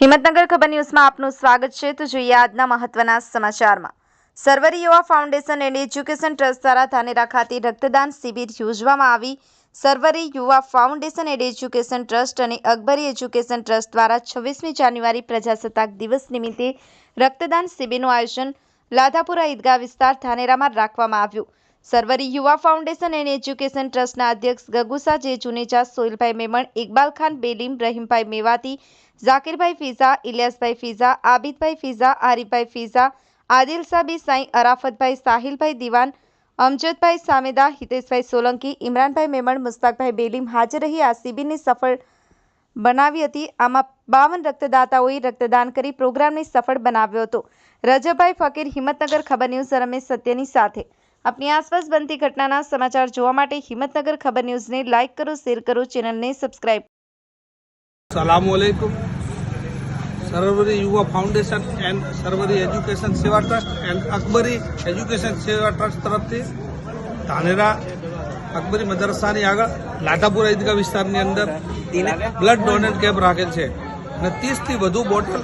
હિંમતનગર ખબર ન્યૂઝમાં આપનું સ્વાગત છે. તો જોઈએ આજના મહત્વના સમાચારમાં. Sarvari Yuva foundation and education trust દ્વારા ધાનેરા ખાતે રક્તદાન શિબિર યોજવામાં આવી. Sarvari Yuva foundation and education trust અને અકબરી એજ્યુકેશન ટ્રસ્ટ દ્વારા છવ્વીસમી જાન્યુઆરી પ્રજાસત્તાક દિવસ નિમિત્તે રક્તદાન શિબિરનું આયોજન લાધાપુરા ઈદગાહ વિસ્તાર ધાનેરામાં રાખવામાં આવ્યું. Sarvari Yuva foundation and education ટ્રસ્ટના અધ્યક્ષ ગગુસા જે જુનેજા સોહિલભાઈ મેમણ, ઇકબાલ ખાન, બેલીમ, રહીમભાઈ મેવાતી, ઝાકીરભાઈ ફિઝા, ઇલિયાસભાઈ ફિઝા, આબિદભાઈ ફિઝા, આરીફભાઈ ફિઝા, આદિલ સાબી, સાંઈ અરાફતભાઈ, સાહિલભાઈ દિવાન, અમજદભાઈ સામેદા, હિતેશભાઈ સોલંકી, ઇમરાનભાઈ મેમણ, મુસ્તાકભાઈ બેલીમ હાજર રહી આ શિબિરને સફળ બનાવી હતી. આમાં બાવન રક્તદાતાઓએ રક્તદાન કરી પ્રોગ્રામને સફળ બનાવ્યો હતો. રજાભાઈ ફકીર, હિંમતનગર ખબર ન્યૂઝ, રમેશ સત્યની સાથે આપની આસપાસ બનતી ઘટનાના સમાચાર જોવા માટે હિંમતનગર ખબર ન્યૂઝને લાઇક કરો, શેર કરો, ચેનલને subscribe સલામુઅલૈકુમ Sarvari Yuva foundation and Sarvari education Seva trust and Akbari education Seva trust તરફથી ધાનેરા અકબરી મદરસાની આગળ લાટાપુરા ઈદગા વિસ્તારની અંદર બ્લડ ડોનેટ કેમ્પ રાખેલ છે અને ત્રીસથી વધુ બોટલ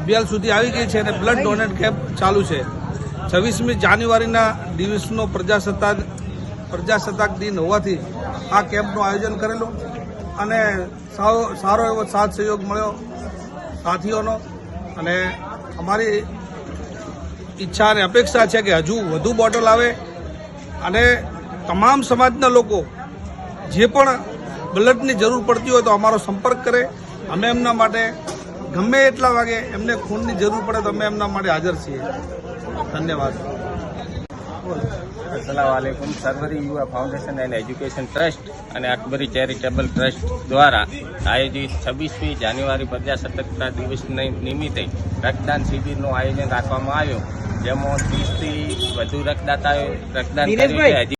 અભિયાન સુધી આવી ગઈ છે અને બ્લડ ડોનેટ કેમ્પ ચાલુ છે. છવ્વીસમી જાન્યુઆરીના દિવસનો પ્રજાસત્તાક પ્રજાસત્તાક દિન હોવાથી આ કેમ્પનું આયોજન કરેલું અને સારો એવો સાથ સહયોગ મળ્યો સાથીઓનો. અને અમારી ઈચ્છા અને અપેક્ષા છે કે હજુ વધુ બોટલ આવે અને તમામ સમાજના લોકો જે પણ બ્લડની જરૂર પડતી હોય તો અમારો સંપર્ક કરે. અમે એમના માટે ગમે એટલા વાગે એમને ખૂનની જરૂર પડે તો અમે એમના માટે હાજર છીએ. ધન્યવાદ. અસલામ Sarvari Yuva foundation and education trust અને અકબરી ચેરિટેબલ ટ્રસ્ટ દ્વારા આયોજિત છવ્વીસમી જાન્યુઆરી પ્રજાસત્તાકના દિવસ નિમિત્તે રક્તદાન શિબિરનું આયોજન રાખવામાં આવ્યું. જેમાં ત્રીસથી વધુ રક્તદાતાઓએ રક્તદાન કર્યું